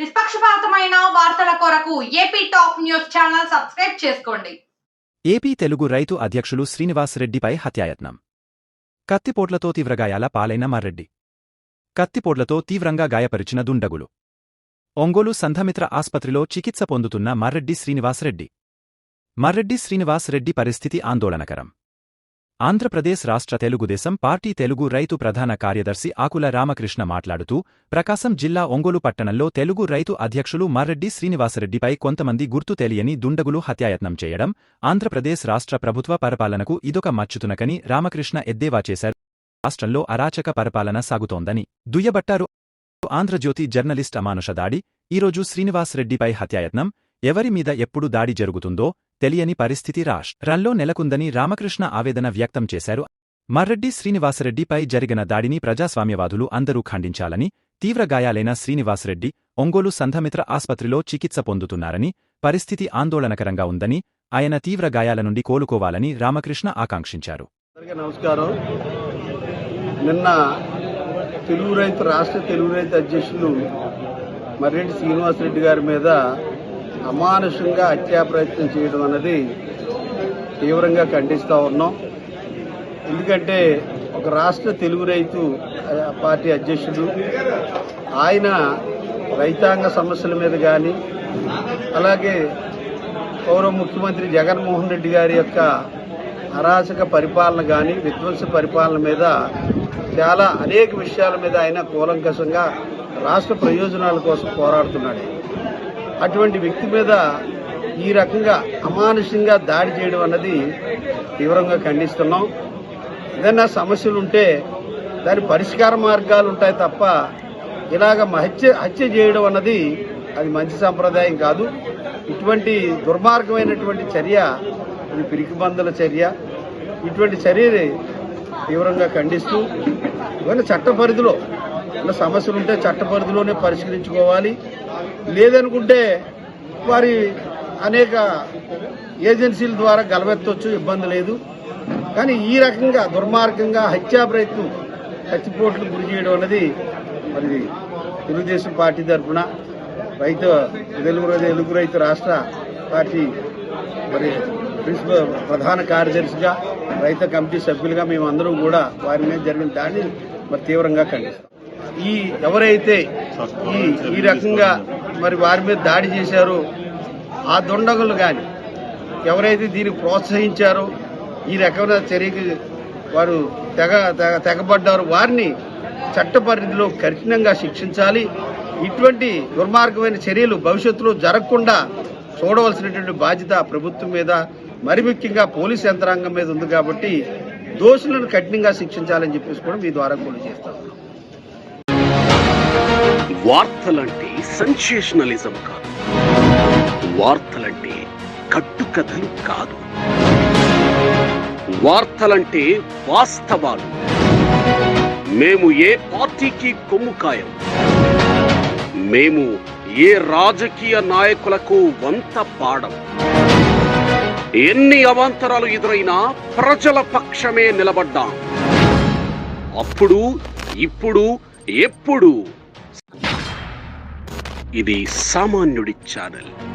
నిష్పక్షపాతమైన వార్తల కొరకు AP top news channel subscribe చేసుకోండి. ఏపీ తెలుగు రైతు అధ్యక్షులు శ్రీనివాస్ రెడ్డిపై హత్యాయత్నం. కత్తిపోట్లతో తీవ్రగాయాల పాలైన మర్రెడ్డి కత్తిపోట్లతో తీవ్రంగా గాయపరిచిన దుండగులు. ఒంగోలు సంధమిత్ర ఆస్పత్రిలో చికిత్స పొందుతున్న మర్రెడ్డి శ్రీనివాసరెడ్డి మర్రెడ్డి శ్రీనివాసరెడ్డి పరిస్థితి ఆందోళనకరం. ఆంధ్రప్రదేశ్ రాష్ట్ర తెలుగుదేశం పార్టీ తెలుగు రైతు ప్రధాన కార్యదర్శి ఆకుల రామకృష్ణ మాట్లాడుతూ ప్రకాశం జిల్లా ఒంగోలు పట్టణంలో తెలుగు రైతు అధ్యక్షులు మర్రెడ్డి శ్రీనివాసరెడ్డిపై కొంతమంది గుర్తు తెలియని దుండగులు హత్యాయత్నం చేయడం ఆంధ్రప్రదేశ్ రాష్ట్ర ప్రభుత్వ పరిపాలనకు ఇదొక మచ్చుతునకని రామకృష్ణ ఎద్దేవా చేశారు. రాష్ట్రంలో అరాచక పరిపాలన సాగుతోందని. దుయ్యబట్టారు ఆంధ్రజ్యోతి జర్నలిస్ట్ అమానుష దాడి ఈరోజు శ్రీనివాసరెడ్డిపై హత్యాయత్నం ఎవరి మీద ఎప్పుడు దాడి జరుగుతుందో తెలియని పరిస్థితి రాష్. రాష్ట్రంలో నెలకొందని రామకృష్ణ ఆవేదన వ్యక్తం చేశారు. మర్రెడ్డి శ్రీనివాసరెడ్డిపై జరిగిన దాడిని ప్రజాస్వామ్యవాదులు అందరూ ఖండించాలని తీవ్ర గాయాలైన శ్రీనివాసరెడ్డి ఒంగోలు సంధమిత్ర ఆస్పత్రిలో చికిత్స పొందుతున్నారని పరిస్థితి ఆందోళనకరంగా ఉందని ఆయన తీవ్ర గాయాల నుండి కోలుకోవాలని రామకృష్ణ ఆకాంక్షించారు. నమస్కారం. నిన్న తెలుగు రైతు రాష్ట్ర తెలుగు రైతు అధ్యక్షులు మర్రెడ్డి శ్రీనివాసరెడ్డి గారి మీద అమానుషంగా హత్యా ప్రయత్నం చేయడం అన్నది తీవ్రంగా ఖండిస్తూ ఉన్నాం. ఎందుకంటే ఒక రాష్ట్ర తెలుగు రైతు పార్టీ అధ్యక్షుడు ఆయన రైతాంగ సమస్యల మీద కానీ అలాగే గౌరవ ముఖ్యమంత్రి జగన్మోహన్ రెడ్డి గారి యొక్క అరాచక పరిపాలన కానీ విధ్వంస పరిపాలన మీద చాలా అనేక విషయాల మీద ఆయన కూలంకషంగా రాష్ట్ర ప్రయోజనాల కోసం పోరాడుతున్నాడు. అటువంటి వ్యక్తి మీద ఈ రకంగా అమానుషంగా దాడి చేయడం అన్నది తీవ్రంగా ఖండిస్తున్నాం. ఏదైనా సమస్యలు ఉంటే దాని పరిష్కార మార్గాలు ఉంటాయి తప్ప ఇలాగ హత్య హత్య చేయడం అన్నది అది మంచి సంప్రదాయం కాదు. ఇటువంటి దుర్మార్గమైనటువంటి చర్య ఇది పిరికిబందుల చర్య. ఇటువంటి చర్యని తీవ్రంగా ఖండిస్తూ ఇవన్నీ చట్ట పరిధిలో ఉన్న సమస్యలు ఉంటే చట్ట పరిధిలోనే పరిష్కరించుకోవాలి. లేదనుకుంటే వారి అనేక ఏజెన్సీల ద్వారా గలవెత్తవచ్చు ఇబ్బంది లేదు. కానీ ఈ రకంగా దుర్మార్గంగా హత్యా ప్రయత్నం చచ్చిపోట్లు గురి చేయడం అనేది మరి తెలుగుదేశం పార్టీ తరఫున రైతు తెలుగు తెలుగు రైతు రాష్ట్ర పార్టీ మరి ప్రిన్సిపల్ ప్రధాన కార్యదర్శిగా రైతు కమిటీ సభ్యులుగా మేమందరం కూడా వారి మీద జరిగిన దాన్ని మరి తీవ్రంగా ఖండిస్తాం. ఈ ఎవరైతే ఈ ఈ రకంగా మరి వారి మీద దాడి చేశారో. ఆ దుండగులు కానీ ఎవరైతే దీన్ని ప్రోత్సహించారో ఈ రకమైన చర్యకి వారు తెగ తెగ తెగబడ్డారు. వారిని చట్ట పరిధిలో కఠినంగా శిక్షించాలి. ఇటువంటి దుర్మార్గమైన చర్యలు భవిష్యత్తులో జరగకుండా చూడవలసినటువంటి బాధ్యత ప్రభుత్వం మీద మరి ముఖ్యంగా పోలీస్ యంత్రాంగం మీద ఉంది కాబట్టి దోషులను కఠినంగా శిక్షించాలని చెప్పేసి కూడా మీ ద్వారా కూడా చేస్తాం. వార్తలంటే సెన్సేషనలిజం కాదు. వార్తలంటే కట్టుకథలు కాదు. వార్తలంటే వాస్తవాలు. మేము ఏ పార్టీకి కొమ్ము కాయం మేము ఏ రాజకీయ నాయకులకు వంత పాడం? ఎన్ని అవాంతరాలు ఎదురైనా ప్రజల పక్షమే నిలబడ్డాం. అప్పుడు ఇప్పుడు ఎప్పుడు ఇది సామాన్యుడి ఛానల్.